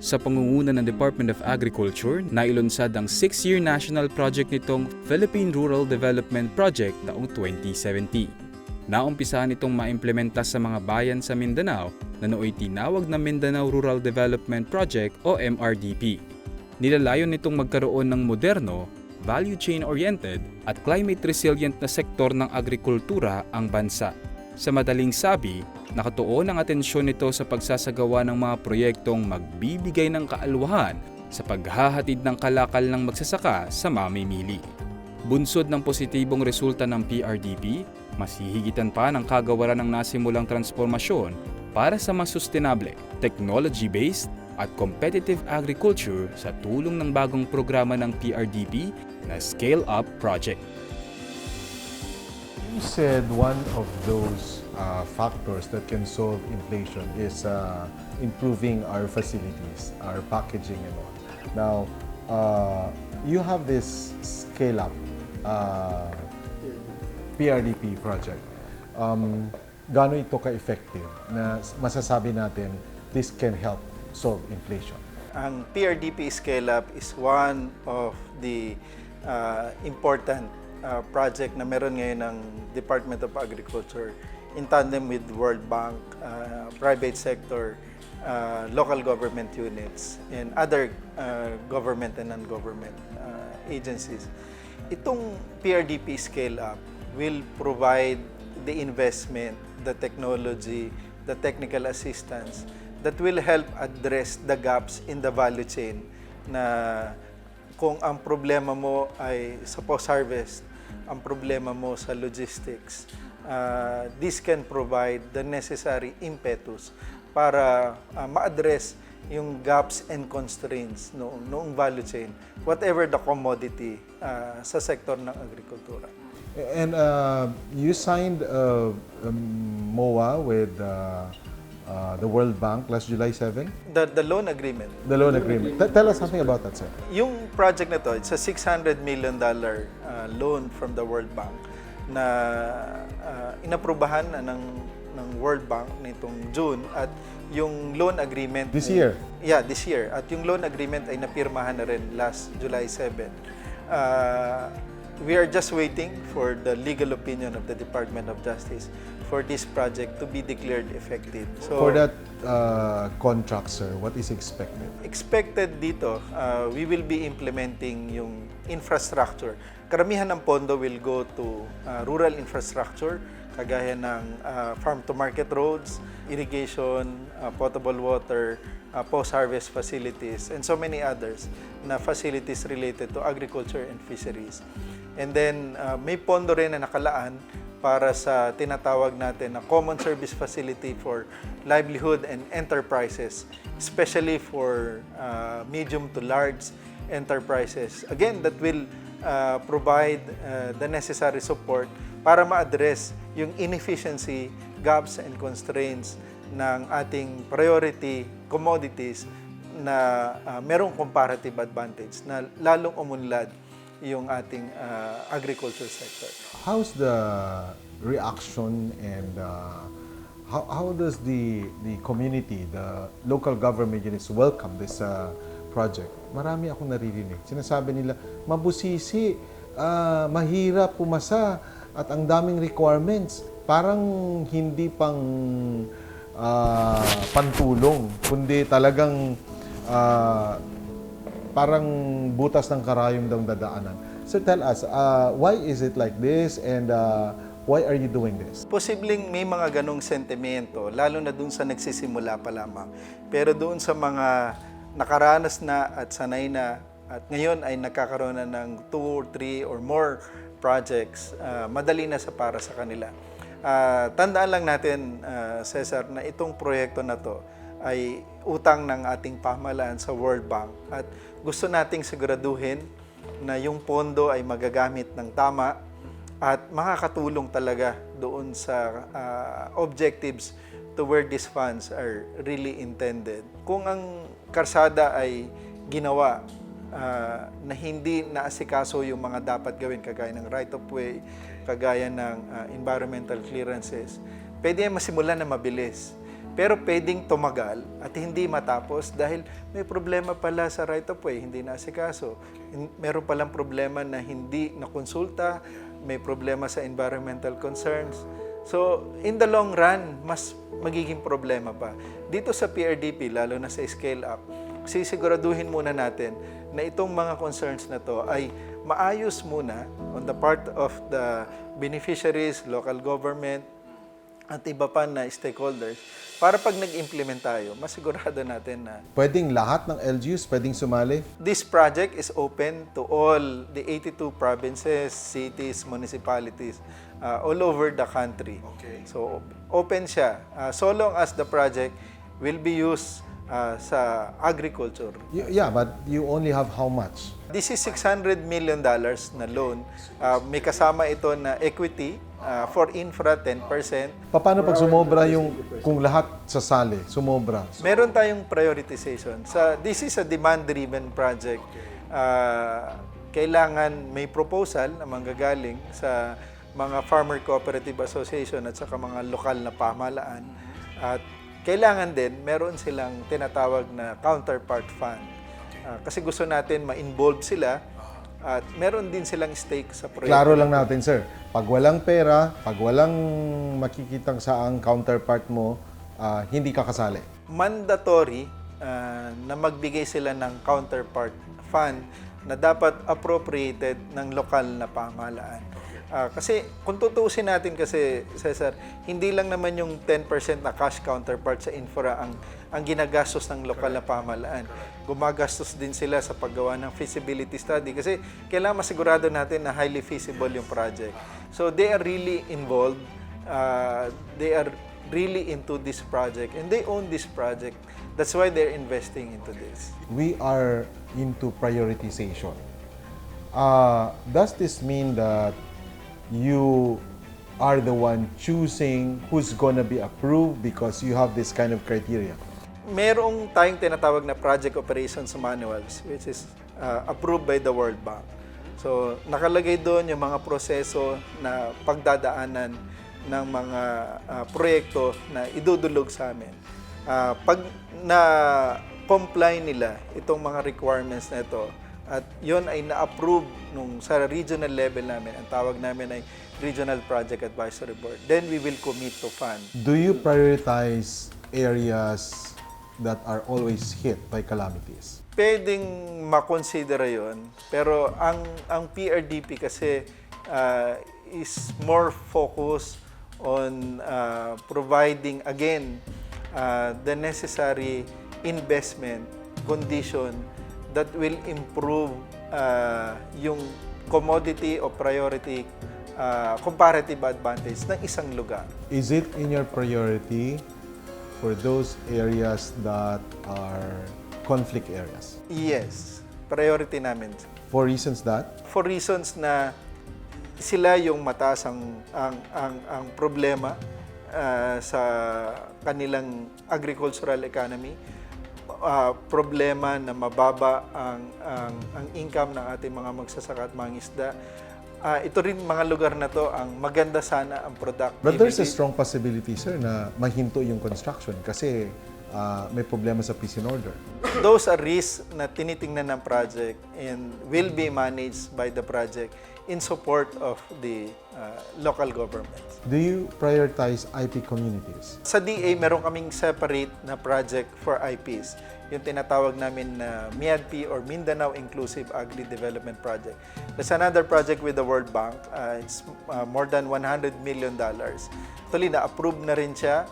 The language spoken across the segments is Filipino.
Sa pangunguna ng Department of Agriculture, nailunsad ang 6-year national project nitong Philippine Rural Development Project taong 2017. Naumpisahan itong maimplementa sa mga bayan sa Mindanao na nooy tinawag na Mindanao Rural Development Project o MRDP. Nilalayon nitong magkaroon ng moderno, value chain-oriented at climate resilient na sektor ng agrikultura ang bansa. Sa madaling sabi, nakatuon ang atensyon nito sa pagsasagawa ng mga proyektong magbibigay ng kaalwahan sa paghahatid ng kalakal ng magsasaka sa mamimili. Bunsod ng positibong resulta ng PRDP, masihigitan pa ng kagawaran ng nasimulang transformasyon para sa mas sustainable, technology-based at competitive agriculture sa tulong ng bagong programa ng PRDP na Scale Up Project. You said one of those uh, factors that can solve inflation is uh, improving our facilities, our packaging and all. Now, uh, you have this scale up uh, PRDP project. Um, gaano ito ka-effective na masasabi natin this can help solve inflation? Ang PRDP Scale Up is one of the uh, important uh, project na meron ngayon ng Department of Agriculture in tandem with World Bank, uh, private sector, uh, local government units, and other uh, government and non-government uh, agencies. Itong PRDP Scale Up will provide the investment, the technology, the technical assistance that will help address the gaps in the value chain na kung ang problema mo ay sa post-harvest, ang problema mo sa logistics, uh, this can provide the necessary impetus para uh, ma-address yung gaps and constraints noong, noong value chain, whatever the commodity uh, sa sektor ng agrikultura. And uh, you signed uh, um, MOA with uh, uh, the World Bank last July 7, The, the loan agreement, the loan agreement. T- tell us something about that, sir. yung project na to, it's a $600 million uh, loan from the World Bank na uh, inaprubahan na ng, ng World Bank nitong June at yung loan agreement This ay- year? Yeah, this year. At yung loan agreement ay napirmahan na rin last July 7. Uh, we are just waiting for the legal opinion of the Department of Justice for this project to be declared effective. So, For that uh, contract, sir, what is expected? expected dito, uh, we will be implementing yung infrastructure. Karamihan ng pondo will go to uh, rural infrastructure, kagaya ng uh, farm-to-market roads, irrigation, uh, potable water, uh, post-harvest facilities, and so many others na facilities related to agriculture and fisheries. And then, uh, may pondo rin na nakalaan para sa tinatawag natin na common service facility for livelihood and enterprises, especially for uh, medium to large enterprises. Again, that will uh, provide uh, the necessary support para ma-address yung inefficiency, gaps, and constraints ng ating priority commodities na uh, merong comparative advantage na lalong umunlad yung ating uh, agriculture sector. How's the reaction and uh, how, how does the, the community, the local government units welcome this uh, project? Marami akong naririnig. Sinasabi nila, mabusisi, ah, mahirap pumasa, at ang daming requirements. Parang hindi pang ah, pantulong, kundi talagang ah, parang butas ng karayom daw dadaanan. So tell us, uh, why is it like this and uh, why are you doing this? Posibleng may mga ganong sentimento, lalo na dun sa nagsisimula pa lamang. Pero doon sa mga nakaranas na at sanay na at ngayon ay nagkakaroon na ng 2 or 3 or more projects, ah, madali na sa para sa kanila. Ah, tandaan lang natin, ah, Cesar, na itong proyekto na to ay utang ng ating pamahalaan sa World Bank at gusto nating siguraduhin na yung pondo ay magagamit ng tama at makakatulong talaga doon sa ah, objectives to where these funds are really intended. Kung ang karsada ay ginawa ah, na hindi naasikaso yung mga dapat gawin kagaya ng right of way, kagaya ng ah, environmental clearances, pwede yan masimulan na mabilis. Pero pwedeng tumagal at hindi matapos dahil may problema pala sa right of way, hindi naasikaso. Meron palang problema na hindi nakonsulta, may problema sa environmental concerns. So, in the long run, mas magiging problema pa. Dito sa PRDP, lalo na sa scale up, sisiguraduhin muna natin na itong mga concerns na to ay maayos muna on the part of the beneficiaries, local government, at iba pa na stakeholders para pag nag-implement tayo, masigurado natin na Pwedeng lahat ng LGUs pwedeng sumali? this project is open to all the 82 provinces, cities, municipalities uh, all over the country. So open siya uh, so long as the project will be used uh, sa agriculture. Y- yeah, but you only have how much? This is 600 million dollars na loan. Uh, may kasama ito na equity uh, for infra 10%. Paano pag sumobra yung kung lahat sasali, sumobra? Meron tayong prioritization. Sa this is a demand-driven project. Ah, kailangan may proposal na manggagaling sa mga Farmer Cooperative Association at saka mga lokal na pamahalaan. At kailangan din meron silang tinatawag na counterpart fund. Ah, kasi gusto natin ma-involve sila at meron din silang stake sa proyekto. Klaro lang natin, sir. Pag walang pera, pag walang makikitang saang counterpart mo, ah, hindi ka kasali. mandatory ah, na magbigay sila ng counterpart fund na dapat appropriated ng lokal na pamahalaan. Ah, kasi kung tutuusin natin kasi, Cesar, hindi lang naman yung 10% na cash counterpart sa infra ang, ang ginagastos ng lokal na pamahalaan. Gumagastos din sila sa paggawa ng feasibility study kasi kailangan masigurado natin na highly feasible yung project. So they are really involved. Uh, they are really into this project and they own this project. That's why they're investing into this. We are into prioritization. Uh, does this mean that you are the one choosing who's gonna be approved because you have this kind of criteria? Merong tayong tinatawag na project operations manuals which is uh, approved by the World Bank. So, nakalagay doon yung mga proseso na pagdadaanan ng mga uh, proyekto na idudulog sa amin. Uh, pag na-comply nila itong mga requirements na ito at yon ay na-approve nung sa regional level namin, ang tawag namin ay Regional Project Advisory Board, then we will commit to fund. Do you prioritize areas that are always hit by calamities? pwedeng makonsidera yon pero ang ang PRDP kasi uh, is more focused on uh, providing again uh, the necessary investment condition that will improve uh, yung commodity o priority uh, comparative advantage ng isang lugar. Is it in your priority for those areas that are conflict areas? Yes, priority namin. For reasons that for reasons na sila yung mataas ang ang ang, ang problema ah, sa kanilang agricultural economy. Ah, problema na mababa ang ang ang income ng ating mga magsasaka at mga isda. Ah, ito rin mga lugar na to ang maganda sana ang productivity. But there's a strong possibility, sir, na mahinto yung construction kasi ah, may problema sa peace and order. those are risks na tinitingnan ng project and will be managed by the project in support of the uh, local governments. Do you prioritize IP communities? Sa DA, meron kaming separate na project for IPs. Yung tinatawag namin na MIADP or Mindanao Inclusive Agri Development Project. There's another project with the World Bank. Uh, it's uh, more than 100 million dollars. Actually, na-approve na rin siya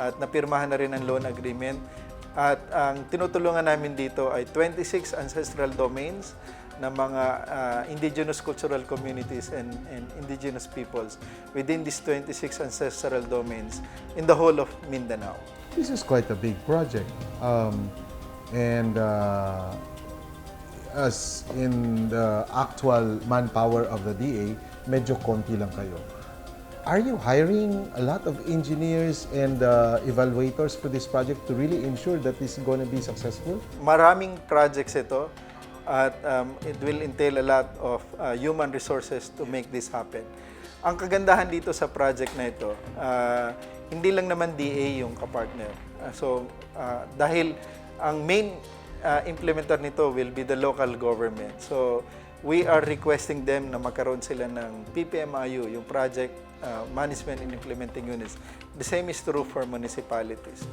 at napirmahan na rin ang loan agreement. At ang tinutulungan namin dito ay 26 ancestral domains ng mga uh, indigenous cultural communities and, and indigenous peoples within these 26 ancestral domains in the whole of Mindanao. This is quite a big project. Um, and uh, as in the actual manpower of the DA, medyo konti lang kayo. Are you hiring a lot of engineers and uh, evaluators for this project to really ensure that this is going to be successful? Maraming projects ito at um, it will entail a lot of uh, human resources to make this happen. Ang kagandahan dito sa project na ito, uh, hindi lang naman DA yung kapartner. Uh, so, uh, dahil ang main uh, implementer nito will be the local government. So, we are requesting them na magkaroon sila ng PPMIU, yung Project uh, Management and Implementing Units. The same is true for municipalities.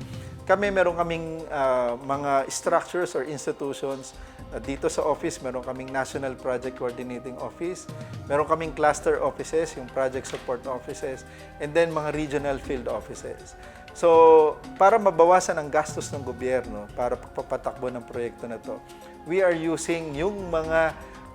Kami, meron kaming uh, mga structures or institutions uh, dito sa office, meron kaming National Project Coordinating Office, meron kaming cluster offices, yung project support offices, and then mga regional field offices. So, para mabawasan ang gastos ng gobyerno para pagpapatakbo ng proyekto na to, we are using yung mga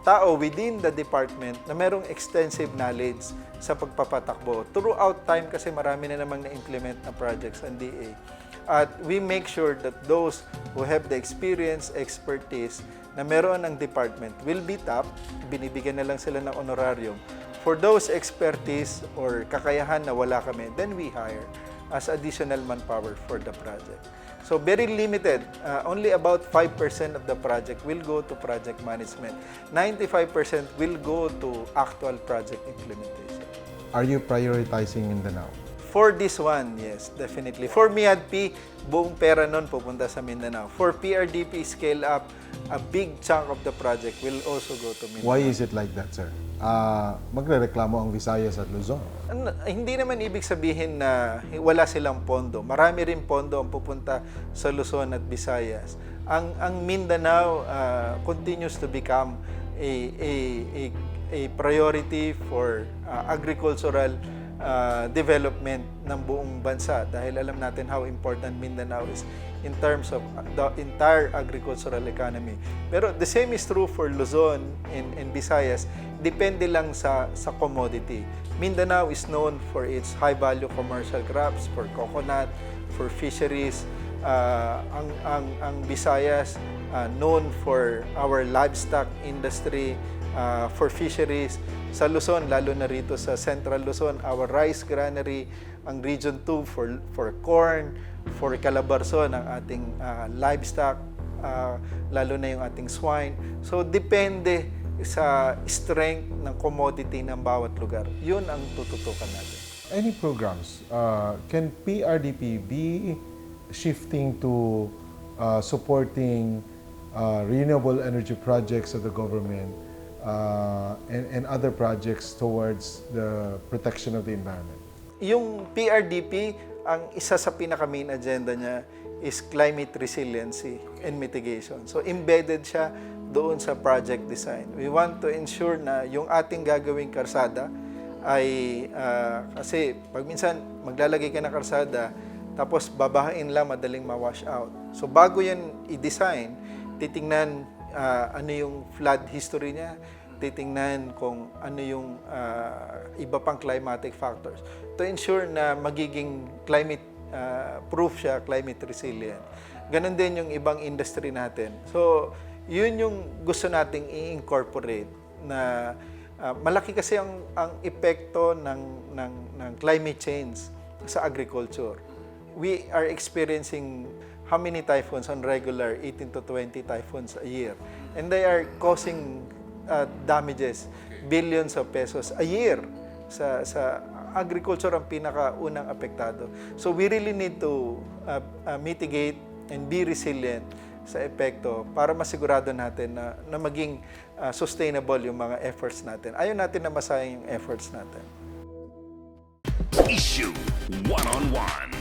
tao within the department na merong extensive knowledge sa pagpapatakbo. Throughout time kasi marami na namang na-implement na projects ang DA. At we make sure that those who have the experience, expertise na meron ng department will be tapped, binibigyan na lang sila ng honorarium. For those expertise or kakayahan na wala kami, then we hire as additional manpower for the project. So very limited. Uh, only about 5% of the project will go to project management. 95% will go to actual project implementation. Are you prioritizing Mindanao? For this one, yes, definitely. For MIADP, buong pera nun pupunta sa Mindanao. For PRDP scale up, a big chunk of the project will also go to Mindanao. Why is it like that, sir? Ah, magrereklamo ang Visayas at Luzon. Ano, hindi naman ibig sabihin na wala silang pondo. Marami rin pondo ang pupunta sa Luzon at Visayas. Ang ang Mindanao uh, continues to become a a a, a priority for uh, agricultural uh, development ng buong bansa dahil alam natin how important Mindanao is in terms of the entire agricultural economy. Pero the same is true for Luzon and, and Visayas. Depende lang sa, sa commodity. Mindanao is known for its high-value commercial crops, for coconut, for fisheries. Uh, ang, ang, ang Visayas, uh, known for our livestock industry, uh, for fisheries. Sa Luzon, lalo na rito sa Central Luzon, our rice granary, ang Region 2 for, for corn, for Calabarzon, ang ating uh, livestock, uh, lalo na yung ating swine. So, depende sa strength ng commodity ng bawat lugar. Yun ang tututukan natin. Any programs, uh, can PRDP be shifting to uh, supporting uh, renewable energy projects of the government uh, and, and other projects towards the protection of the environment? Yung PRDP, ang isa sa pinaka-main agenda niya is climate resiliency and mitigation. So embedded siya doon sa project design. We want to ensure na yung ating gagawing karsada ay ah, kasi pag minsan maglalagay ka ng karsada tapos babahain lang madaling ma-wash out. So bago yan i-design, titingnan ah, ano yung flood history niya, titingnan kung ano yung ah, iba pang climatic factors to ensure na magiging climate ah, proof siya, climate resilient. Ganon din yung ibang industry natin. So, yun yung gusto nating i-incorporate na ah, malaki kasi ang, ang epekto ng, ng, ng climate change sa agriculture. We are experiencing how many typhoons on regular, 18 to 20 typhoons a year. And they are causing uh, damages, billions of pesos a year sa sa agriculture ang pinakaunang apektado. So we really need to uh, uh, mitigate and be resilient sa epekto para masigurado natin na, na maging uh, sustainable yung mga efforts natin. Ayaw natin na masayang yung efforts natin. Issue one on one.